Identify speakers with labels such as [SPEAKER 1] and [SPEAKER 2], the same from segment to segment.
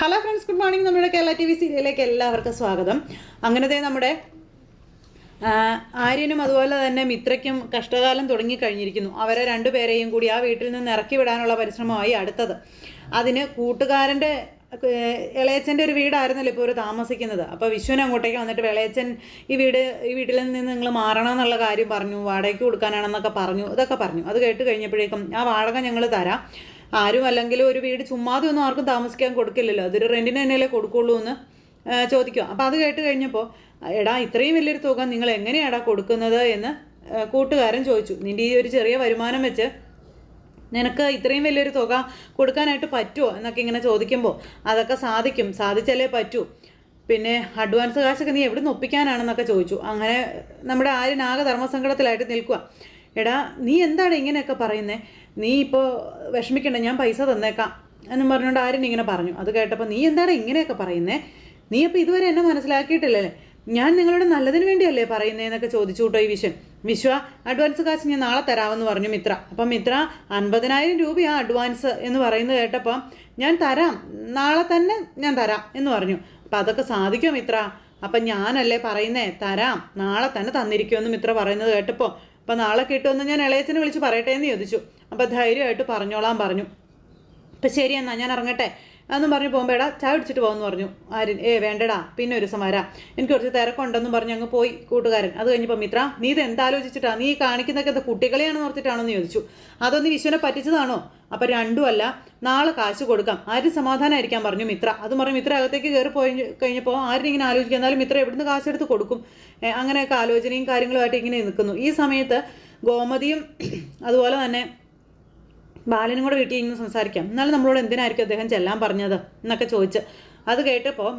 [SPEAKER 1] Hello friends good morning നമ്മുടെ Kerala T V സീരിയലിലേക്ക് എല്ലാവർക്കും സ്വാഗതം. അങ്ങനത്തെ നമ്മുടെ ആര്യനും അതുപോലെ തന്നെ മിത്രയ്ക്കും കഷ്ടകാലം തുടങ്ങിക്കഴിഞ്ഞിരിക്കുന്നു അവരെ രണ്ടുപേരെയും കൂടി ആ വീട്ടിൽ നിന്ന് ഇറക്കി വിടാനുള്ള പരിശ്രമമായി അടുത്തത്. അതിന് കൂട്ടുകാരന്റെ ഇളയച്ചന്റെ ഒരു വീടായിരുന്നല്ലോ ഇപ്പോൾ ഒരു താമസിക്കുന്നത്. അപ്പോൾ വിശ്വൻ അങ്ങോട്ടേക്ക് വന്നിട്ട് ഇളയച്ചൻ ഈ വീട് ഈ വീട്ടിൽ നിന്ന് നിങ്ങൾ മാറണം എന്നുള്ള കാര്യം പറഞ്ഞു വാടകയ്ക്ക് കൊടുക്കാനാണെന്നൊക്കെ പറഞ്ഞു ഇതൊക്കെ പറഞ്ഞു. അത് കേട്ട് കഴിഞ്ഞപ്പോഴേക്കും ആ വാടക ഞങ്ങൾ തരാം. ആരും അല്ലെങ്കിൽ ഒരു വീട് ചുമ്മാതെ ഒന്നും ആർക്കും താമസിക്കാൻ കൊടുക്കില്ലല്ലോ. അതൊരു റെന്റിന് തന്നെയല്ലേ കൊടുക്കുള്ളൂ എന്ന് ചോദിക്കും. അപ്പോൾ അത് കേട്ട് കഴിഞ്ഞപ്പോൾ എടാ ഇത്രയും വലിയൊരു തുക നിങ്ങൾ എങ്ങനെയാടാ കൊടുക്കുന്നത് എന്ന് കൂട്ടുകാരൻ ചോദിച്ചു. നിന്റെ ഈ ഒരു ചെറിയ വരുമാനം വെച്ച് നിനക്ക് ഇത്രയും വലിയൊരു തുക കൊടുക്കാനായിട്ട് പറ്റുമോ എന്നൊക്കെ ഇങ്ങനെ ചോദിക്കുമ്പോൾ അതൊക്കെ സാധിക്കും. സാധിച്ചാലേ പറ്റൂ. പിന്നെ അഡ്വാൻസ് കാശൊക്കെ നീ എവിടെ നിന്ന് ഒപ്പിക്കാനാണെന്നൊക്കെ ചോദിച്ചു. അങ്ങനെ നമ്മുടെ ആര് ധർമ്മസങ്കടത്തിലായിട്ട് നിൽക്കുക എടാ നീ എന്താണ് ഇങ്ങനെയൊക്കെ പറയുന്നത് നീ ഇപ്പോൾ വിഷമിക്കണ്ട ഞാൻ പൈസ തന്നേക്കാം എന്നും പറഞ്ഞുകൊണ്ട് ആര്യൻ ഇങ്ങനെ പറഞ്ഞു. അത് കേട്ടപ്പോൾ നീ എന്താണ് ഇങ്ങനെയൊക്കെ പറയുന്നത് നീ അപ്പോൾ ഇതുവരെ എന്നെ മനസ്സിലാക്കിയിട്ടില്ലല്ലേ? ഞാൻ നിങ്ങളോട് നല്ലതിന് വേണ്ടിയല്ലേ പറയുന്നതെന്നൊക്കെ ചോദിച്ചു കേട്ടോ ഈ വിശ്വൻ. വിശ്വ അഡ്വാൻസ് കാശ് ഞാൻ നാളെ തരാമെന്ന് പറഞ്ഞു മിത്ര. അപ്പം മിത്ര അൻപതിനായിരം രൂപയാ അഡ്വാൻസ് എന്ന് പറയുന്നത് കേട്ടപ്പോൾ ഞാൻ തരാം നാളെ തന്നെ ഞാൻ തരാം എന്ന് പറഞ്ഞു. അപ്പം അതൊക്കെ സാധിക്കും മിത്ര? അപ്പം ഞാനല്ലേ പറയുന്നേ തരാം നാളെ തന്നെ തന്നിരിക്കുമെന്ന് മിത്ര പറയുന്നത് കേട്ടപ്പോൾ അപ്പം നാളെ കിട്ടുമെന്ന് ഞാൻ ഇളയച്ചനെ വിളിച്ച് പറയട്ടെ എന്ന് ചോദിച്ചു. അപ്പം ധൈര്യമായിട്ട് പറഞ്ഞോളാൻ പറഞ്ഞു. അപ്പം ശരി എന്നാ ഞാൻ ഇറങ്ങട്ടെ. എന്നും പറഞ്ഞു പോകുമ്പോൾ എടാ ചായ പിടിച്ചിട്ട് പോകുമെന്ന് പറഞ്ഞു. ആര്യൻ ഏ വേണ്ടടാ. പിന്നെ ഒരു ദിവസം എനിക്ക് കുറച്ച് തിരക്കുണ്ടെന്നും പറഞ്ഞ് അങ്ങ് പോയി കൂട്ടുകാരൻ. അത് കഴിഞ്ഞപ്പോൾ മിത്ര നീ ഇത് എന്താലോചിച്ചിട്ടാ? നീ കാണിക്കുന്നതൊക്കെ എന്താ കുട്ടികളെയാണെന്ന് ഓർത്തിട്ടാണെന്ന് ചോദിച്ചു. അതൊന്ന് വിശ്വനെ പറ്റിച്ചതാണോ? അപ്പം രണ്ടും അല്ല നാളെ കാശ് കൊടുക്കാം. ആരും സമാധാനമായിരിക്കാൻ പറഞ്ഞു മിത്ര. അത് പറഞ്ഞു മിത്ര അകത്തേക്ക് കയറി പോയി കഴിഞ്ഞപ്പോൾ ആരും ഇങ്ങനെ ആലോചിക്കുക എന്നാലും മിത്ര എവിടുന്ന് കാശെടുത്ത് കൊടുക്കും? അങ്ങനെയൊക്കെ ആലോചനയും കാര്യങ്ങളുമായിട്ട് ഇങ്ങനെ നിൽക്കുന്നു. ഈ സമയത്ത് ഗോമതിയും അതുപോലെ തന്നെ ബാലനും കൂടെ വീട്ടിൽ ഇരുന്ന് സംസാരിക്കാം. എന്നാലും നമ്മളോട് എന്തിനായിരിക്കും അദ്ദേഹം ചെല്ലാൻ പറഞ്ഞത് എന്നൊക്കെ ചോദിച്ച്. അത് കേട്ടപ്പോൾ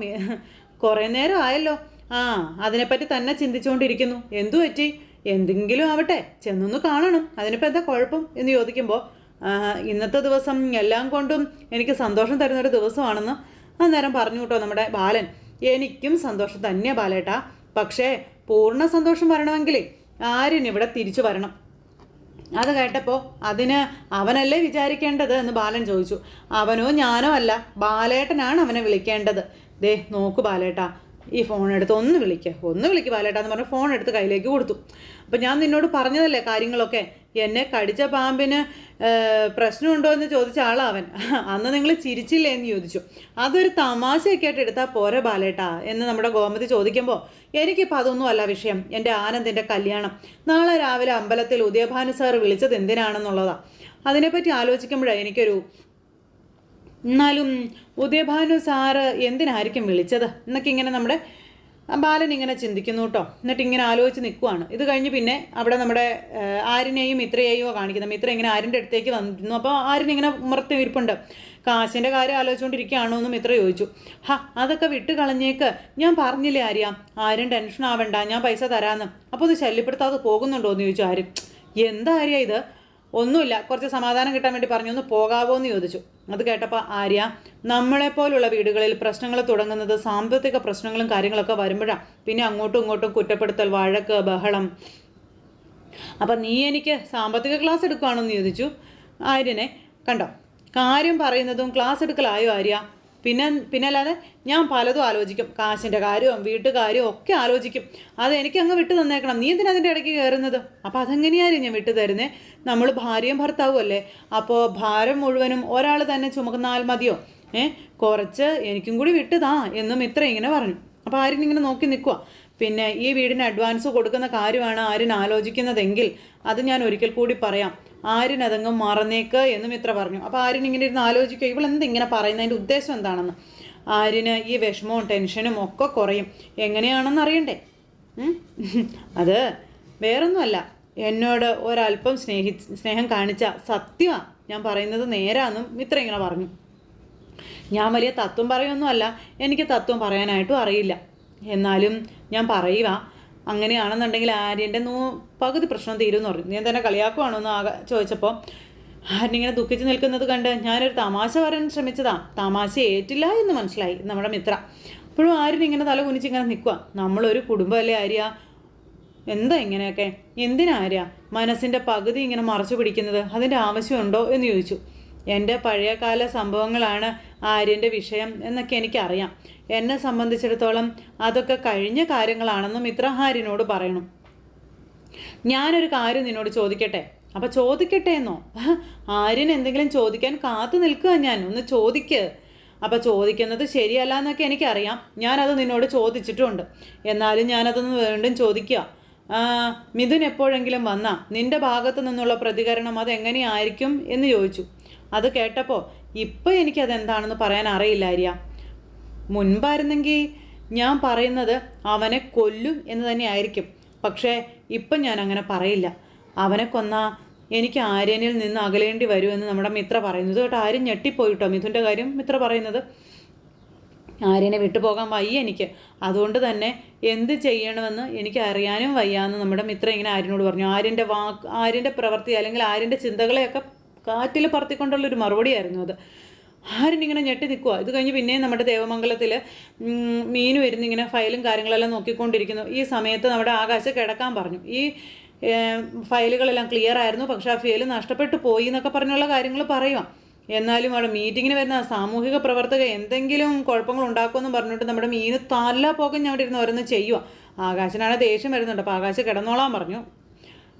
[SPEAKER 1] കുറേ നേരം ആയല്ലോ. ആ അതിനെപ്പറ്റി തന്നെ ചിന്തിച്ചുകൊണ്ടിരിക്കുന്നു. എന്തു പറ്റി? എന്തെങ്കിലും ആവട്ടെ ചെന്നൊന്ന് കാണണം. അതിനിപ്പോൾ എന്താ കുഴപ്പം എന്ന് ചോദിക്കുമ്പോൾ ഇന്നത്തെ ദിവസം എല്ലാം കൊണ്ടും എനിക്ക് സന്തോഷം തരുന്ന ഒരു ദിവസമാണെന്ന് അന്നേരം പറഞ്ഞു കേട്ടോ നമ്മുടെ ബാലൻ. എനിക്കും സന്തോഷം തന്നെയാണ് ബാലേട്ടാ. പക്ഷേ പൂർണ സന്തോഷം വരണമെങ്കിൽ ആരും ഇവിടെ തിരിച്ചു വരണം. അത് കേട്ടപ്പോൾ അതിന് അവനല്ലേ വിചാരിക്കേണ്ടത് എന്ന് ബാലൻ ചോദിച്ചു. അവനോ ഞാനോ അല്ല ബാലേട്ടനാണ് അവനെ വിളിക്കേണ്ടത്. ദേ നോക്കു ബാലേട്ടാ ഈ ഫോൺ എടുത്ത് ഒന്ന് വിളിക്കുക ഒന്ന് വിളിക്ക് പാലേട്ടാന്ന് പറഞ്ഞ് ഫോൺ എടുത്ത് കയ്യിലേക്ക് കൊടുത്തു. അപ്പം ഞാൻ നിന്നോട് പറഞ്ഞതല്ലേ കാര്യങ്ങളൊക്കെ? എന്നെ കടിച്ച പാമ്പിന് പ്രശ്നമുണ്ടോ എന്ന് ചോദിച്ച ആളാവൻ. അന്ന് നിങ്ങൾ ചിരിച്ചില്ലേ എന്ന് ചോദിച്ചു. അതൊരു തമാശയൊക്കെ ആയിട്ട് എടുത്താൽ പോരെ ബാലേട്ടാ എന്ന് നമ്മുടെ ഗോമതി ചോദിക്കുമ്പോൾ എനിക്കിപ്പോൾ അതൊന്നും അല്ല വിഷയം. എന്റെ ആനന്ദിന്റെ കല്യാണം. നാളെ രാവിലെ അമ്പലത്തിൽ ഉദയഭാനു സാർ വിളിച്ചത് എന്തിനാണെന്നുള്ളതാണ് അതിനെപ്പറ്റി ആലോചിക്കുമ്പോഴാണ് എനിക്കൊരു എന്നാലും ഉദയഭാനു സാറ് എന്തിനായിരിക്കും വിളിച്ചത്? എന്നൊക്കെ ഇങ്ങനെ നമ്മുടെ ബാലൻ ഇങ്ങനെ ചിന്തിക്കുന്നു കേട്ടോ. എന്നിട്ട് ഇങ്ങനെ ആലോചിച്ച് നിൽക്കുവാണ് ഇത് കഴിഞ്ഞ് പിന്നെ അവിടെ നമ്മുടെ ആരിനെയും മിത്രയെയും കാണിക്കുന്നത്. മിത്ര ഇങ്ങനെ ആരിന്റെ അടുത്തേക്ക് വന്നിരുന്നു. അപ്പോൾ ആരിനിങ്ങനെ ഇങ്ങനെ ഉമ്മർത്ത് ഇരിപ്പുണ്ട്. കാശിന്റെ കാര്യം ആലോചിച്ചുകൊണ്ടിരിക്കുകയാണോ എന്ന് മിത്ര ചോദിച്ചു. ഹാ അതൊക്കെ വിട്ട് കളഞ്ഞേക്ക്. ഞാൻ പറഞ്ഞില്ലേ ആര്യ ആരും ടെൻഷൻ ആവണ്ട. ഞാൻ പൈസ തരാമെന്ന് അപ്പോൾ ഇത് ശല്യപ്പെടുത്താതെ പോകുന്നുണ്ടോ എന്ന് ചോദിച്ചു ആരും. എന്താ ആര്യ ഇത്? ഒന്നുമില്ല. കുറച്ച് സമാധാനം കിട്ടാൻ വേണ്ടി പറഞ്ഞു ഒന്ന് പോകാവോ എന്ന് ചോദിച്ചു. അത് കേട്ടപ്പോൾ ആര്യ നമ്മളെപ്പോലുള്ള വീടുകളിൽ പ്രശ്നങ്ങൾ തുടങ്ങുന്നത് സാമ്പത്തിക പ്രശ്നങ്ങളും കാര്യങ്ങളൊക്കെ വരുമ്പോഴാണ് പിന്നെ അങ്ങോട്ടും ഇങ്ങോട്ടും കുറ്റപ്പെടുത്തൽ വഴക്ക് ബഹളം. അപ്പം നീ എനിക്ക് സാമ്പത്തിക ക്ലാസ് എടുക്കുകയാണോ എന്ന് ചോദിച്ചു ആര്യനെ. കണ്ടോ? കാര്യം പറയുന്നതും ക്ലാസ് എടുക്കലായോ ആര്യ? പിന്നെ പിന്നെ അല്ലാതെ ഞാൻ പലതും ആലോചിക്കും. കാശിന്റെ കാര്യവും വീട്ടുകാര്യവും ഒക്കെ ആലോചിക്കും. അത് എനിക്ക് അങ്ങ് വിട്ടു തന്നേക്കണം. നീ എന്തിനാ അതിന്റെ ഇടയ്ക്ക് കയറുന്നത്? അപ്പോൾ അതെങ്ങനെയായിരുന്നു ഞാൻ വിട്ടു തരുന്നേ? നമ്മൾ ഭാര്യയും ഭർത്താവും അല്ലേ? അപ്പോൾ ഭാരം മുഴുവനും ഒരാൾ തന്നെ ചുമക്കുന്നാൽ മതിയോ? ഏ? കുറച്ച് എനിക്കും കൂടി വിട്ടുതാ എന്നും ഇത്ര ഇങ്ങനെ പറഞ്ഞു. അപ്പോൾ ആര്യൻ ഇങ്ങനെ നോക്കി നിൽക്കുക പിന്നെ ഈ വീടിന് അഡ്വാൻസ് കൊടുക്കുന്ന കാര്യമാണ് ആര്യൻ ആലോചിക്കുന്നതെങ്കിൽ അത് ഞാൻ ഒരിക്കൽ കൂടി പറയാം. ആര്യൻ അതങ്ങ് മറന്നേക്ക് എന്നും ഇത്ര പറഞ്ഞു. അപ്പോൾ ആര്യൻ ഇങ്ങനെ ഇരുന്ന് ആലോചിക്കുക ഇവളെന്ത് ഇങ്ങനെ പറയുന്നതിന്റെ ഉദ്ദേശം എന്താണെന്ന്? ആര്യന് ഈ വിഷമവും ടെൻഷനും ഒക്കെ കുറയും. എങ്ങനെയാണെന്ന് അറിയണ്ടേ? അത് വേറൊന്നുമല്ല. എന്നോട് ഒരല്പം സ്നേഹി സ്നേഹം കാണിച്ച സത്യമാണ് ഞാൻ പറയുന്നത് നേരാന്നും ഇത്ര ഇങ്ങനെ പറഞ്ഞു. ഞാൻ വലിയ തത്വം പറയൊന്നുമല്ല. എനിക്ക് തത്വം പറയാനായിട്ടും അറിയില്ല. എന്നാലും ഞാൻ പറയുക അങ്ങനെയാണെന്നുണ്ടെങ്കിൽ ആര്യന്റെ നൂ പകുതി പ്രശ്നം തീരുമെന്ന് പറഞ്ഞു. ഞാൻ തന്നെ കളിയാക്കുവാണോ എന്ന് ആകെ ചോദിച്ചപ്പോൾ ആര്യനിങ്ങനെ ദുഃഖിച്ച് നിൽക്കുന്നത് കണ്ട് ഞാനൊരു തമാശ പറയാൻ ശ്രമിച്ചതാ. തമാശ ഏറ്റില്ല എന്ന് മനസ്സിലായി നമ്മുടെ മിത്ര. അപ്പോഴും ആര്യൻ ഇങ്ങനെ തല കുനിച്ച് ഇങ്ങനെ നിൽക്കുക നമ്മളൊരു കുടുംബമല്ലേ ആര്യ? എന്താ ഇങ്ങനെയൊക്കെ? എന്തിനാ ആര്യ? മനസ്സിന്റെ പകുതി ഇങ്ങനെ മറച്ചു പിടിക്കുന്നത്? അതിന്റെ ആവശ്യമുണ്ടോ എന്ന് ചോദിച്ചു. എന്റെ പഴയകാല സംഭവങ്ങളാണ് ആര്യന്റെ വിഷയം എന്നൊക്കെ എനിക്കറിയാം. എന്നെ സംബന്ധിച്ചിടത്തോളം അതൊക്കെ കഴിഞ്ഞ കാര്യങ്ങളാണെന്നും ഇത്ര ആര്യനോട് പറയണം. ഞാനൊരു കാര്യം നിന്നോട് ചോദിക്കട്ടെ? അപ്പം ചോദിക്കട്ടെ എന്നോ ആര്യൻ എന്തെങ്കിലും ചോദിക്കാൻ കാത്തു നിൽക്കുക ഞാൻ. ഒന്ന് ചോദിക്ക്. അപ്പം ചോദിക്കുന്നത് ശരിയല്ല എന്നൊക്കെ എനിക്കറിയാം. ഞാനത് നിന്നോട് ചോദിച്ചിട്ടുണ്ട്. എന്നാലും ഞാനതൊന്ന് വീണ്ടും ചോദിക്കുക മിഥുൻ എപ്പോഴെങ്കിലും വന്ന നിന്റെ ഭാഗത്തു നിന്നുള്ള പ്രതികരണം അതെങ്ങനെയായിരിക്കും എന്ന് ചോദിച്ചു. അത് കേട്ടപ്പോൾ ഇപ്പം എനിക്കതെന്താണെന്ന് പറയാൻ അറിയില്ല ആര്യ. മുൻപായിരുന്നെങ്കിൽ ഞാൻ പറയുന്നത് അവനെ കൊല്ലും എന്ന് തന്നെയായിരിക്കും പക്ഷേ ഇപ്പം ഞാൻ അങ്ങനെ പറയില്ല. അവനെ കൊന്ന എനിക്ക് ആര്യനിൽ നിന്ന് അകലേണ്ടി വരുമെന്ന് നമ്മുടെ മിത്ര പറയുന്നത് കേട്ടോ. ആര്യൻ ഞെട്ടിപ്പോയിട്ടോ മിഥുന്റെ കാര്യം മിത്ര പറയുന്നത്? ആര്യനെ വിട്ടുപോകാൻ വയ്യ എനിക്ക്. അതുകൊണ്ട് തന്നെ എന്ത് ചെയ്യണമെന്ന് എനിക്ക് അറിയാനും വയ്യാന്ന് നമ്മുടെ മിത്ര ഇങ്ങനെ ആര്യനോട് പറഞ്ഞു. ആര്യന്റെ വാക്ക് ആര്യന്റെ പ്രവൃത്തി അല്ലെങ്കിൽ ആര്യന്റെ ചിന്തകളെയൊക്കെ കാറ്റിൽ പറത്തിക്കൊണ്ടുള്ളൊരു മറുപടിയായിരുന്നു അത്. ആരും ഇങ്ങനെ ഞെട്ടി നിൽക്കുക ഇത് കഴിഞ്ഞ് പിന്നെ നമ്മുടെ ദേവമംഗലത്തിൽ മീനു ഇരുന്ന് ഇങ്ങനെ ഫയലും കാര്യങ്ങളെല്ലാം നോക്കിക്കൊണ്ടിരിക്കുന്നു. ഈ സമയത്ത് നമ്മുടെ ആകാശ കിടക്കാൻ പറഞ്ഞു. ഈ ഫയലുകളെല്ലാം ക്ലിയർ ആയിരുന്നു പക്ഷേ ആ ഫയൽ നഷ്ടപ്പെട്ടു പോയി എന്നൊക്കെ പറഞ്ഞുള്ള കാര്യങ്ങൾ പറയുക എന്നാലും അവിടെ മീറ്റിങ്ങിന് വരുന്ന സാമൂഹിക പ്രവർത്തക എന്തെങ്കിലും കുഴപ്പങ്ങൾ ഉണ്ടാക്കുമെന്ന് പറഞ്ഞിട്ട് നമ്മുടെ മീന് തല്ല പോകം അവിടെ ഇരുന്ന് ഓരോന്ന് ചെയ്യുക ആകാശനാണ് ദേഷ്യം വരുന്നുണ്ട്. അപ്പോൾ ആകാശം കിടന്നോളാൻ പറഞ്ഞു.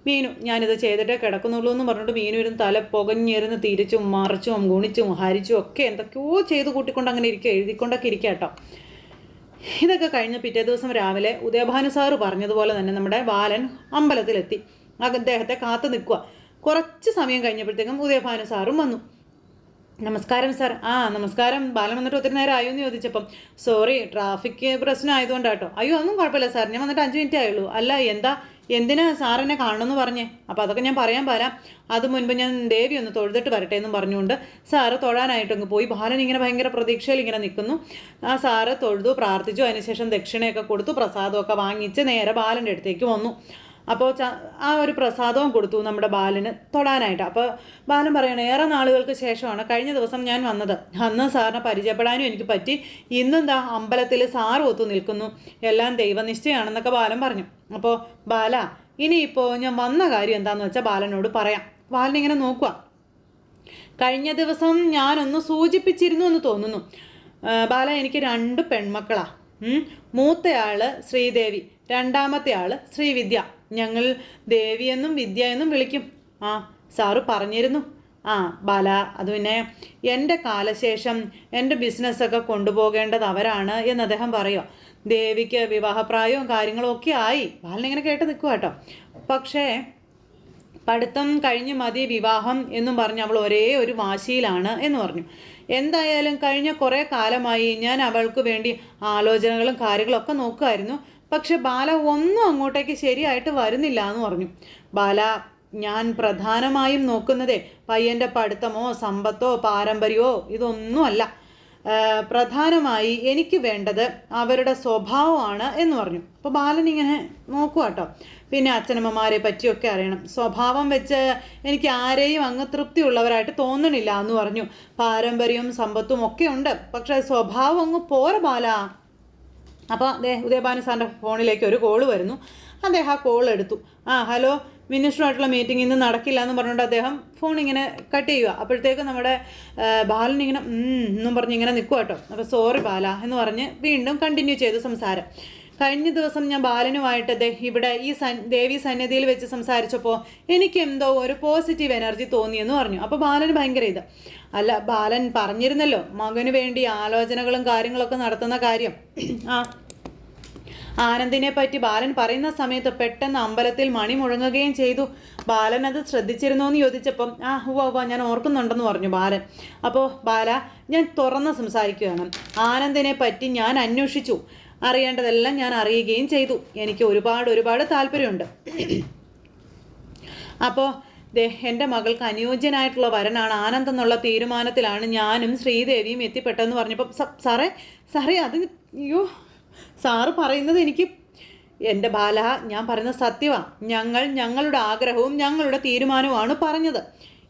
[SPEAKER 1] മീനു ഞാനിത് ചെയ്തിട്ടേ കിടക്കുന്നുള്ളൂ എന്ന് പറഞ്ഞിട്ട് മീനു ഇരുന്ന് തല പുകഞ്ഞിരുന്ന് തിരിച്ചും മറിച്ചും ഗുണിച്ചും ഹരിച്ചും ഒക്കെ എന്തൊക്കെയോ ചെയ്ത് കൂട്ടിക്കൊണ്ട് അങ്ങനെ ഇരിക്കുക എഴുതിക്കൊണ്ടൊക്കെ ഇരിക്കുക കേട്ടോ. ഇതൊക്കെ കഴിഞ്ഞ പിറ്റേ ദിവസം രാവിലെ ഉദയഭാനു സാറ് പറഞ്ഞതുപോലെ തന്നെ നമ്മുടെ ബാലൻ അമ്പലത്തിലെത്തി. അദ്ദേഹത്തെ കാത്തു നിൽക്കുക കുറച്ച് സമയം കഴിഞ്ഞപ്പോഴത്തേക്കും ഉദയഭാനു സാറും വന്നു. നമസ്കാരം സാർ. ആ നമസ്കാരം. ബാലൻ വന്നിട്ട് ഒത്തിരി നേരം ആയോ എന്ന് ചോദിച്ചപ്പം സോറി ട്രാഫിക് പ്രശ്നം ആയതുകൊണ്ടാണ് ആയതുകൊണ്ടാട്ടോ അയ്യോ ഒന്നും കുഴപ്പമില്ല സാർ. ഞാൻ വന്നിട്ട് അഞ്ച് മിനിറ്റ് ആയുള്ളൂ. അല്ല എന്താ? എന്തിനാ സാറിനെ എന്നെ കാണണമെന്ന് പറഞ്ഞേ? അപ്പോൾ അതൊക്കെ ഞാൻ പറയാൻ വരാം. അത് മുൻപ് ഞാൻ ദേവി ഒന്ന് തൊഴുതിട്ട് വരട്ടെ എന്നും പറഞ്ഞുകൊണ്ട് സാറ് തൊഴാനായിട്ടങ്ങ് പോയി. ബാലൻ ഇങ്ങനെ ഭയങ്കര പ്രതീക്ഷയിൽ ഇങ്ങനെ നിൽക്കുന്നു. ആ സാറ് തൊഴുതു പ്രാർത്ഥിച്ചു. അതിനുശേഷം ദക്ഷിണയൊക്കെ കൊടുത്തു പ്രസാദമൊക്കെ വാങ്ങിച്ച് നേരെ ബാലന്റെ അടുത്തേക്ക് വന്നു. അപ്പോൾ ആ ഒരു പ്രസാദവും കൊടുത്തു നമ്മുടെ ബാലന് തൊടാനായിട്ട്. അപ്പോൾ ബാലൻ പറയണേ ഏറെ നാളുകൾക്ക് ശേഷമാണ് കഴിഞ്ഞ ദിവസം ഞാൻ വന്നത്. അന്ന് സാറിനെ പരിചയപ്പെടാനും എനിക്ക് പറ്റി. ഇന്നെന്താ അമ്പലത്തിൽ സാർ ഒത്തു നിൽക്കുന്നു. എല്ലാം ദൈവനിശ്ചയാണെന്നൊക്കെ ബാലൻ പറഞ്ഞു. അപ്പോൾ ബാല ഇനിയിപ്പോൾ ഞാൻ വന്ന കാര്യം എന്താണെന്ന് വെച്ചാൽ ബാലനോട് പറയാം. ബാലനിങ്ങനെ നോക്കുക കഴിഞ്ഞ ദിവസം ഞാനൊന്ന് സൂചിപ്പിച്ചിരുന്നു എന്ന് തോന്നുന്നു. ബാല എനിക്ക് രണ്ട് പെൺമക്കളാണ്. മൂത്തയാൾ ശ്രീദേവി രണ്ടാമത്തെ ആൾ ശ്രീവിദ്യ ഞങ്ങൾ ദേവിയെന്നും വിദ്യ എന്നും വിളിക്കും. ആ സാറ് പറഞ്ഞിരുന്നു. ആ ബാല അത് പിന്നെ എന്റെ കാലശേഷം എന്റെ ബിസിനസ്സൊക്കെ കൊണ്ടുപോകേണ്ടത് അവരാണ് എന്ന് അദ്ദേഹം പറയുക ദേവിക്ക് വിവാഹപ്രായവും കാര്യങ്ങളും ഒക്കെ ആയി. ബാലനിങ്ങനെ കേട്ട് നിൽക്കുക കേട്ടോ. പക്ഷേ പഠിത്തം കഴിഞ്ഞ് മതി വിവാഹം എന്നും പറഞ്ഞ് അവൾ ഒരേ ഒരു വാശിയിലാണ് എന്ന് പറഞ്ഞു. എന്തായാലും കഴിഞ്ഞ കുറേ കാലമായി ഞാൻ അവൾക്ക് വേണ്ടി ആലോചനകളും കാര്യങ്ങളൊക്കെ നോക്കുമായിരുന്നു പക്ഷെ ബാല ഒന്നും അങ്ങോട്ടേക്ക് ശരിയായിട്ട് വരുന്നില്ല എന്ന് പറഞ്ഞു. ബാല ഞാൻ പ്രധാനമായും നോക്കുന്നതേ പയ്യന്റെ പഠിത്തമോ സമ്പത്തോ പാരമ്പര്യമോ ഇതൊന്നുമല്ല. പ്രധാനമായി എനിക്ക് വേണ്ടത് അവരുടെ സ്വഭാവമാണ് എന്ന് പറഞ്ഞു. അപ്പോൾ ബാലൻ ഇങ്ങനെ നോക്കുക കേട്ടോ പിന്നെ അച്ഛനമ്മമാരെ പറ്റിയൊക്കെ അറിയണം. സ്വഭാവം വെച്ച് എനിക്ക് ആരെയും അങ്ങ് തൃപ്തിയുള്ളവരായിട്ട് തോന്നണില്ല എന്ന് പറഞ്ഞു. പാരമ്പര്യവും സമ്പത്തും ഒക്കെ ഉണ്ട്. പക്ഷേ സ്വഭാവം അങ്ങ് പോര ബാല. അപ്പോൾ ദേ ഉദയഭാനു സാറിന്റെ ഫോണിലേക്ക് ഒരു കോൾ വരുന്നു. അദ്ദേഹം ആ കോൾ എടുത്തു. ആ ഹലോ മിനിസ്റ്ററുമായിട്ടുള്ള മീറ്റിംഗ് ഇന്ന് നടക്കില്ല എന്ന് പറഞ്ഞുകൊണ്ട് അദ്ദേഹം ഫോൺ ഇങ്ങനെ കട്ട് ചെയ്യുക അപ്പോഴത്തേക്കും നമ്മുടെ ബാലൻ ഇങ്ങനെ എന്നും പറഞ്ഞ് ഇങ്ങനെ നിൽക്കുക കേട്ടോ. അപ്പോൾ സോറി ബാല എന്ന് പറഞ്ഞ് വീണ്ടും കണ്ടിന്യൂ ചെയ്തു സംസാരം. കഴിഞ്ഞ ദിവസം ഞാൻ ബാലനുമായിട്ട് ദേ ഇവിടെ ഈ സൻ ദേവി സന്നിധിയിൽ വെച്ച് സംസാരിച്ചപ്പോൾ എനിക്ക് എന്തോ ഒരു പോസിറ്റീവ് എനർജി തോന്നിയെന്ന് പറഞ്ഞു. അപ്പോൾ ബാലന് ഭയങ്കര ഇത്. അല്ല ബാലൻ പറഞ്ഞിരുന്നല്ലോ മകന് വേണ്ടി ആലോചനകളും കാര്യങ്ങളൊക്കെ നടത്തുന്ന കാര്യം. ആ ആനന്ദിനെ പറ്റി ബാലൻ പറയുന്ന സമയത്ത് പെട്ടെന്ന് അമ്പലത്തിൽ മണി മുഴങ്ങുകയും ചെയ്തു. ബാലൻ അത് ശ്രദ്ധിച്ചിരുന്നോ എന്ന് ചോദിച്ചപ്പം ആ ഹുവ ഹുവ ഞാൻ ഓർക്കുന്നുണ്ടെന്ന് പറഞ്ഞു ബാലൻ. അപ്പോൾ ബാല ഞാൻ തുറന്ന് സംസാരിക്കുകയാണ്. ആനന്ദിനെ പറ്റി ഞാൻ അന്വേഷിച്ചു. അറിയേണ്ടതെല്ലാം ഞാൻ അറിയുകയും ചെയ്തു. എനിക്ക് ഒരുപാട് ഒരുപാട് താല്പര്യമുണ്ട്. അപ്പോൾ ദേ എന്റെ മകൾക്ക് അനുയോജ്യനായിട്ടുള്ള വരനാണ് ആനന്ദ് എന്നുള്ള തീരുമാനത്തിലാണ് ഞാനും ശ്രീദേവിയും എത്തിപ്പെട്ടതെന്ന് പറഞ്ഞപ്പോൾ സാറേ സാറേ അത് അയ്യോ സാറ് പറയുന്നത് എനിക്ക് എന്റെ ബാല ഞാൻ പറയുന്നത് സത്യമാണ് ഞങ്ങൾ ഞങ്ങളുടെ ആഗ്രഹവും ഞങ്ങളുടെ തീരുമാനവുമാണ് പറഞ്ഞത്.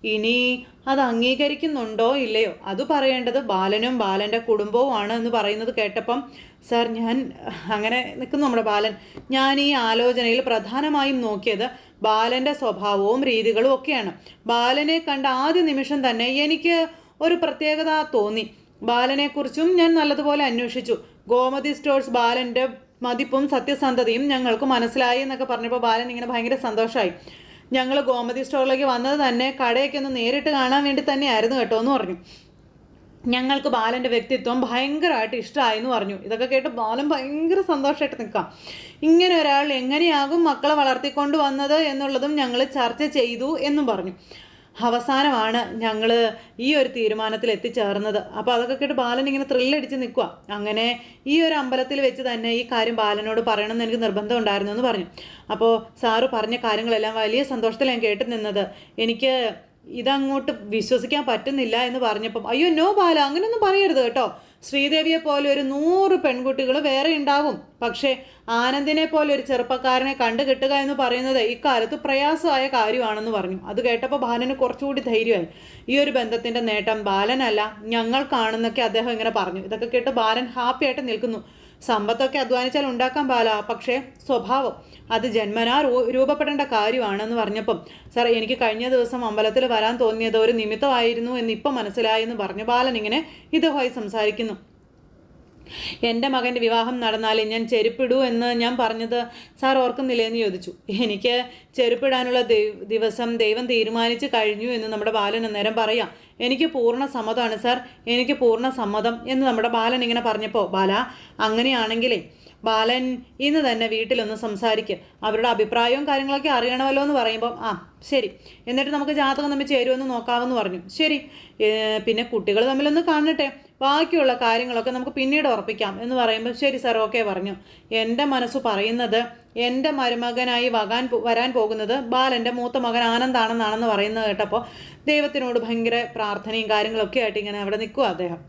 [SPEAKER 1] ഇനി അത് അംഗീകരിക്കുന്നുണ്ടോ ഇല്ലയോ? അത് പറയേണ്ടത് ബാലനും ബാലന്റെ കുടുംബവുമാണ് എന്ന് പറയുന്നത് കേട്ടപ്പം സാർ ഞാൻ അങ്ങനെ നിൽക്കുന്നു നമ്മുടെ ബാലൻ. ഞാൻ ഈ ആലോചനയിൽ പ്രധാനമായും നോക്കിയത് ബാലന്റെ സ്വഭാവവും രീതികളും ഒക്കെയാണ്. ബാലനെ കണ്ട ആദ്യ നിമിഷം തന്നെ എനിക്ക് ഒരു പ്രത്യേകത തോന്നി. ബാലനെക്കുറിച്ചും ഞാൻ നല്ലതുപോലെ അന്വേഷിച്ചു. ഗോമതി സ്റ്റോഴ്സ് ബാലന്റെ മതിപ്പും സത്യസന്ധതയും ഞങ്ങൾക്ക് മനസ്സിലായി എന്നൊക്കെ പറഞ്ഞപ്പോൾ ബാലൻ ഇങ്ങനെ ഭയങ്കര സന്തോഷമായി ഞങ്ങൾ ഗോമതി സ്റ്റോറിലേക്ക് വന്നത് തന്നെ കടയൊക്കെ ഒന്ന് നേരിട്ട് കാണാൻ വേണ്ടി തന്നെയായിരുന്നു കേട്ടോ എന്ന് പറഞ്ഞു. ഞങ്ങൾക്ക് ബാലന്റെ വ്യക്തിത്വം ഭയങ്കരമായിട്ട് ഇഷ്ടമായി എന്ന് പറഞ്ഞു. ഇതൊക്കെ കേട്ട് ബാലൻ ഭയങ്കര സന്തോഷമായിട്ട് നിൽക്കാം. ഇങ്ങനെ ഒരാൾ എങ്ങനെയാകും മക്കളെ വളർത്തിക്കൊണ്ട് വന്നത് എന്നുള്ളതും ഞങ്ങൾ ചർച്ച ചെയ്തു എന്നും പറഞ്ഞു. അവസാനമാണ് ഞങ്ങൾ ഈ ഒരു തീരുമാനത്തിൽ എത്തിച്ചേർന്നത്. അപ്പോൾ അതൊക്കെ കേട്ട് ബാലൻ ഇങ്ങനെ ത്രില്ലടിച്ച് നിൽക്കുക അങ്ങനെ ഈ ഒരു അമ്പലത്തിൽ വെച്ച് തന്നെ ഈ കാര്യം ബാലനോട് പറയണമെന്ന് എനിക്ക് നിർബന്ധം ഉണ്ടായിരുന്നു എന്ന് പറഞ്ഞു. അപ്പോൾ സാറ് പറഞ്ഞ കാര്യങ്ങളെല്ലാം വലിയ സന്തോഷത്തിൽ ഞാൻ കേട്ടു നിന്നത് എനിക്ക് ഇതങ്ങോട്ട് വിശ്വസിക്കാൻ പറ്റുന്നില്ല എന്ന് പറഞ്ഞപ്പം അയ്യോ നോ ബാല അങ്ങനെയൊന്നും പറയരുത് കേട്ടോ. ശ്രീദേവിയെ പോലെ ഒരു നൂറ് പെൺകുട്ടികൾ വേറെ ഉണ്ടാവും. പക്ഷേ ആനന്ദിനെ പോലെ ഒരു ചെറുപ്പക്കാരനെ കണ്ടു കിട്ടുക എന്ന് പറയുന്നത് ഇക്കാലത്ത് പ്രയാസമായ കാര്യമാണെന്ന് പറഞ്ഞു. അത് കേട്ടപ്പോൾ ബാലന് കുറച്ചുകൂടി ധൈര്യമായി. ഈ ഒരു ബന്ധത്തിന്റെ നേട്ടം ബാലനല്ല ഞങ്ങൾ കാണുന്നൊക്കെ അദ്ദേഹം ഇങ്ങനെ പറഞ്ഞു. ഇതൊക്കെ കേട്ട് ബാലൻ ഹാപ്പിയായിട്ട് നിൽക്കുന്നു. സമ്പത്തൊക്കെ അധ്വാനിച്ചാൽ ഉണ്ടാക്കാൻ പാല പക്ഷേ സ്വഭാവം അത് ജന്മനാ രൂപപ്പെടേണ്ട കാര്യമാണെന്ന് പറഞ്ഞപ്പം സാർ എനിക്ക് കഴിഞ്ഞ ദിവസം അമ്പലത്തിൽ വരാൻ തോന്നിയത് ഒരു നിമിത്തമായിരുന്നു എന്ന് ഇപ്പം മനസ്സിലായി എന്ന് പറഞ്ഞു ബാലൻ ഇങ്ങനെ ഇതുമായി സംസാരിക്കുന്നു. എന്റെ മകന്റെ വിവാഹം നടന്നാലേ ഞാൻ ചെരുപ്പിടൂ എന്ന് ഞാൻ പറഞ്ഞത് സാർ ഓർക്കുന്നില്ലേ എന്ന് ചോദിച്ചു. എനിക്ക് ചെരുപ്പിടാനുള്ള ദിവസം ദൈവം തീരുമാനിച്ച് കഴിഞ്ഞു എന്ന് നമ്മുടെ ബാലൻ അന്നേരം പറയാം. എനിക്ക് പൂർണ സമ്മതമാണ് സാർ. എനിക്ക് പൂർണ സമ്മതം എന്ന് നമ്മുടെ ബാലൻ ഇങ്ങനെ പറഞ്ഞപ്പോൾ ബാല അങ്ങനെയാണെങ്കിലേ ബാലൻ ഇന്ന് തന്നെ വീട്ടിലൊന്ന് സംസാരിക്കുക അവരുടെ അഭിപ്രായവും കാര്യങ്ങളൊക്കെ അറിയണമല്ലോ എന്ന് പറയുമ്പോൾ ആ ശരി. എന്നിട്ട് നമുക്ക് ജാതകം തമ്മിൽ ചേരുമെന്ന് നോക്കാമെന്ന് പറഞ്ഞു. ശരി. പിന്നെ കുട്ടികൾ തമ്മിലൊന്ന് കാണട്ടെ. ബാക്കിയുള്ള കാര്യങ്ങളൊക്കെ നമുക്ക് പിന്നീട് ഉറപ്പിക്കാം എന്ന് പറയുമ്പോൾ ശരി സാർ ഓക്കെ പറഞ്ഞു. എന്റെ മനസ്സ് പറയുന്നത് എന്റെ മരുമകനായി വകാൻ വരാൻ പോകുന്നത് ബാലന്റെ മൂത്ത മകൻ ആനന്ദാണെന്നാണെന്ന് പറയുന്നത് കേട്ടപ്പോൾ ദൈവത്തിനോട് ഭയങ്കര പ്രാർത്ഥനയും കാര്യങ്ങളൊക്കെ ആയിട്ട് ഇങ്ങനെ അവിടെ നിൽക്കുക അദ്ദേഹം.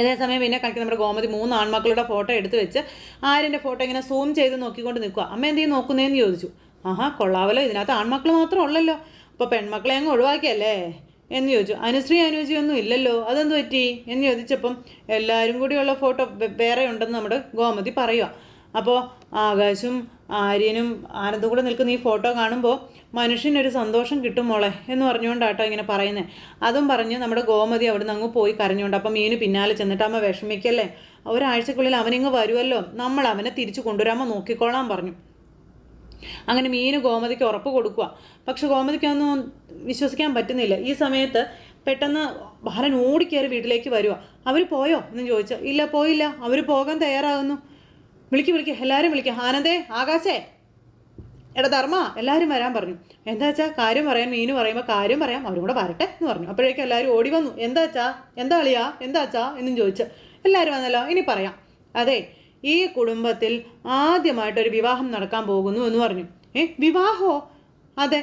[SPEAKER 1] ഇതേ സമയം പിന്നെ കാണിക്കുന്ന നമ്മുടെ ഗോമതി മൂന്ന് ആൺമക്കളുടെ ഫോട്ടോ എടുത്തു വെച്ച് ആര്യന്റെ ഫോട്ടോ ഇങ്ങനെ സൂം ചെയ്ത് നോക്കിക്കൊണ്ട് നിൽക്കുക അമ്മ എന്ത് ചെയ്യും നോക്കുന്നതെന്ന് ചോദിച്ചു. ആഹാ കൊള്ളാവല്ലോ ഇതിനകത്ത് ആൺമക്കൾ മാത്രം ഉള്ളല്ലോ. അപ്പോൾ പെൺമക്കളെ അങ്ങ് ഒഴിവാക്കിയല്ലേ? എന്ന് ചോദിച്ചു. അനുശ്രീ അനുജി ഒന്നും ഇല്ലല്ലോ? അതെന്ത് പറ്റി? എന്ന് ചോദിച്ചപ്പം എല്ലാവരും കൂടിയുള്ള ഫോട്ടോ വേറെ ഉണ്ടെന്ന് നമ്മുടെ ഗോമതി പറയുക അപ്പോൾ ആകാശും ആര്യനും ആനന്ദും കൂടെ നിൽക്കുന്ന ഈ ഫോട്ടോ കാണുമ്പോൾ മനുഷ്യനൊരു സന്തോഷം കിട്ടും മോളെ എന്ന് പറഞ്ഞുകൊണ്ടാട്ടോ ഇങ്ങനെ പറയുന്നത് അതും പറഞ്ഞ് നമ്മുടെ ഗോമതി അവിടെ നിന്ന് അങ്ങ് പോയി കരഞ്ഞുകൊണ്ട് അപ്പം മീന് പിന്നാലെ ചെന്നിട്ട് അമ്മ വിഷമിക്കല്ലേ? ഒരാഴ്ചക്കുള്ളിൽ അവനിങ്ങ് വരുമല്ലോ നമ്മൾ അവനെ തിരിച്ചു കൊണ്ടുവരാമോ നോക്കിക്കോളാൻ പറഞ്ഞു. അങ്ങനെ മീന് ഗോമതിക്ക് ഉറപ്പ് കൊടുക്കുക പക്ഷെ ഗോമതിക്കൊന്നും വിശ്വസിക്കാൻ പറ്റുന്നില്ല. ഈ സമയത്ത് പെട്ടെന്ന് ഭാരൻ ഓടിക്കയറി വീട്ടിലേക്ക് വരുക അവർ പോയോ? എന്ന് ചോദിച്ചു. ഇല്ല പോയില്ല. അവർ പോകാൻ തയ്യാറാകുന്നു. വിളിക്ക് വിളിക്ക്. എല്ലാവരും വിളിക്കുക ആനന്ദേ ആകാശേ. എടാ ധർമ്മ എല്ലാവരും വരാൻ പറഞ്ഞു. എന്താ വെച്ചാൽ കാര്യം പറയാൻ മീന് പറയുമ്പോൾ കാര്യം പറയാം. അവരും കൂടെ വരട്ടെ എന്ന് പറഞ്ഞു. അപ്പോഴേക്കും എല്ലാവരും ഓടി വന്നു. എന്താ വെച്ചാ എന്താ അളിയാ? എന്താ വെച്ചാ എന്നും ചോദിച്ചു. എല്ലാവരും വന്നല്ലോ. ഇനി പറയാം. അതെ ഈ കുടുംബത്തിൽ ആദ്യമായിട്ടൊരു വിവാഹം നടക്കാൻ പോകുന്നു എന്ന് പറഞ്ഞു. ഏ വിവാഹോ? അതെ.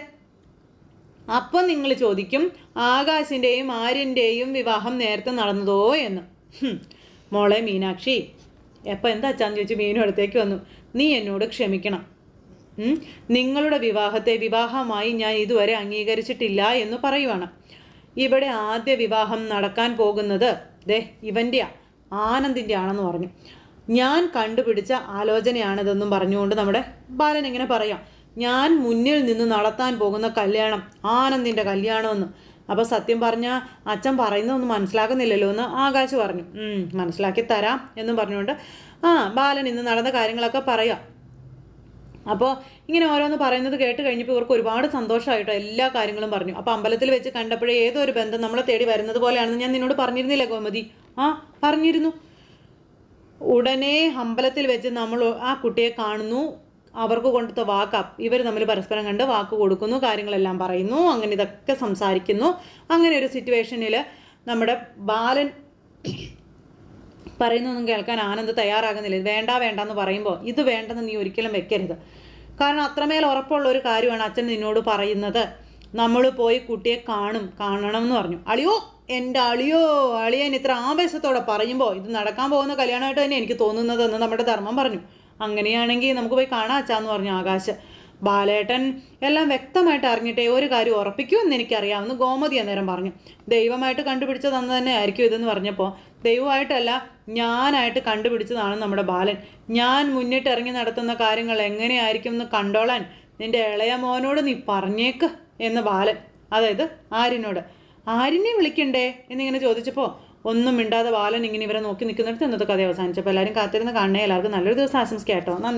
[SPEAKER 1] അപ്പം നിങ്ങൾ ചോദിക്കും ആകാശിന്റെയും ആര്യന്റെയും വിവാഹം നേരത്തെ നടന്നതോ എന്ന്. മോളെ മീനാക്ഷി എപ്പോൾ എന്താ അച്ഛാന്ന് ചോദിച്ചു മീനു അടുത്തേക്ക് വന്നു. നീ എന്നോട് ക്ഷമിക്കണം. നിങ്ങളുടെ വിവാഹത്തെ വിവാഹമായി ഞാൻ ഇതുവരെ അംഗീകരിച്ചിട്ടില്ല എന്ന് പറയുവാണ്. ഇവിടെ ആദ്യ വിവാഹം നടക്കാൻ പോകുന്നത് ദേ ഇവന്റെയാ ആനന്ദിന്റെ ആണെന്ന് പറഞ്ഞു. ഞാൻ കണ്ടുപിടിച്ച ആലോചനയാണിതെന്നും പറഞ്ഞുകൊണ്ട് നമ്മുടെ ബാലൻ എങ്ങനെ പറയാം ഞാൻ മുന്നിൽ നിന്ന് നടത്താൻ പോകുന്ന കല്യാണം ആനന്ദിന്റെ കല്യാണമെന്ന്. അപ്പോൾ സത്യം പറഞ്ഞാൽ അച്ഛൻ പറയുന്നതൊന്നും മനസ്സിലാക്കുന്നില്ലല്ലോ എന്ന് ആകാശ് പറഞ്ഞു. "ഉം, മനസ്സിലാക്കി തരാം എന്നും പറഞ്ഞുകൊണ്ട് ആ ബാലൻ ഇന്ന് നടന്ന കാര്യങ്ങളൊക്കെ പറയാം. അപ്പോൾ ഇങ്ങനെ ഓരോന്ന് പറയുന്നത് കേട്ട് കഴിഞ്ഞപ്പോൾ ഇവർക്ക് ഒരുപാട് സന്തോഷമായിട്ടോ എല്ലാ കാര്യങ്ങളും പറഞ്ഞു. അപ്പോൾ അമ്പലത്തിൽ വെച്ച് കണ്ടപ്പോഴേ ഏതോ ഒരു ബന്ധം നമ്മളെ തേടി വരുന്നത് പോലെയാണെന്ന് ഞാൻ നിന്നോട് പറഞ്ഞിരുന്നില്ല ഗോമതി? ആ പറഞ്ഞിരുന്നു. ഉടനെ അമ്പലത്തിൽ വെച്ച് നമ്മൾ ആ കുട്ടിയെ കാണുന്നു. അവർക്ക് കൊടുത്ത വാക്ക് ഇവർ തമ്മിൽ പരസ്പരം കണ്ട് വാക്ക് കൊടുക്കുന്നു കാര്യങ്ങളെല്ലാം പറയുന്നു അങ്ങനെ ഇതൊക്കെ സംസാരിക്കുന്നു. അങ്ങനെ ഒരു സിറ്റുവേഷനിൽ നമ്മുടെ ബാലൻ പറയുന്നൊന്നും കേൾക്കാൻ ആനന്ദ് തയ്യാറാകുന്നില്ല. വേണ്ട വേണ്ട എന്ന് പറയുമ്പോൾ ഇത് വേണ്ടെന്ന് നീ ഒരിക്കലും വെക്കരുത്. കാരണം അത്രമേൽ ഉറപ്പുള്ള ഒരു കാര്യമാണ് അച്ഛൻ നിന്നോട് പറയുന്നത്. നമ്മൾ പോയി കുട്ടിയെ കാണും കാണണം എന്ന് പറഞ്ഞു. അളിയോ എന്റെ അളിയോ അളിയൻ ഇത്ര ആവേശത്തോടെ പറയുമ്പോൾ ഇത് നടക്കാൻ പോകുന്ന കല്യാണമായിട്ട് തന്നെ എനിക്ക് തോന്നുന്നതെന്ന് നമ്മുടെ ധർമ്മം പറഞ്ഞു. അങ്ങനെയാണെങ്കിൽ നമുക്ക് പോയി കാണാം അച്ഛാന്ന് പറഞ്ഞു ആകാശ്. ബാലേട്ടൻ എല്ലാം വ്യക്തമായിട്ട് അറിഞ്ഞിട്ടേ ഒരു കാര്യം ഉറപ്പിക്കൂ എന്ന് എനിക്കറിയാമെന്ന് ഗോമതി അന്നേരം പറഞ്ഞു. ദൈവമായിട്ട് കണ്ടുപിടിച്ചത് അന്ന് തന്നെ ആയിരിക്കും ഇതെന്ന് പറഞ്ഞപ്പോൾ ദൈവമായിട്ടല്ല ഞാനായിട്ട് കണ്ടുപിടിച്ചതാണ് നമ്മുടെ ബാലൻ. ഞാൻ മുന്നിട്ടിറങ്ങി നടത്തുന്ന കാര്യങ്ങൾ എങ്ങനെയായിരിക്കും എന്ന് കണ്ടോളാൻ നിന്റെ ഇളയ മോനോട് നീ പറഞ്ഞേക്ക്. എന്ന് ബാലൻ അതായത് ആര്യനോട് ആര്യനെ വിളിക്കണ്ടേ? എന്നിങ്ങനെ ചോദിച്ചപ്പോൾ ഒന്നും മിണ്ടാതെ ബാലൻ ഇങ്ങനെ ഇവരെ നോക്കി നിൽക്കുന്നിടത്ത് ഇന്നത്തെ കഥ അവസാനിച്ചപ്പോൾ എല്ലാവരും കാത്തിരുന്ന് കാണണേ. എല്ലാവർക്കും നല്ലൊരു ദിവസം ആശംസിക്കാം കേട്ടോ. നന്ദി.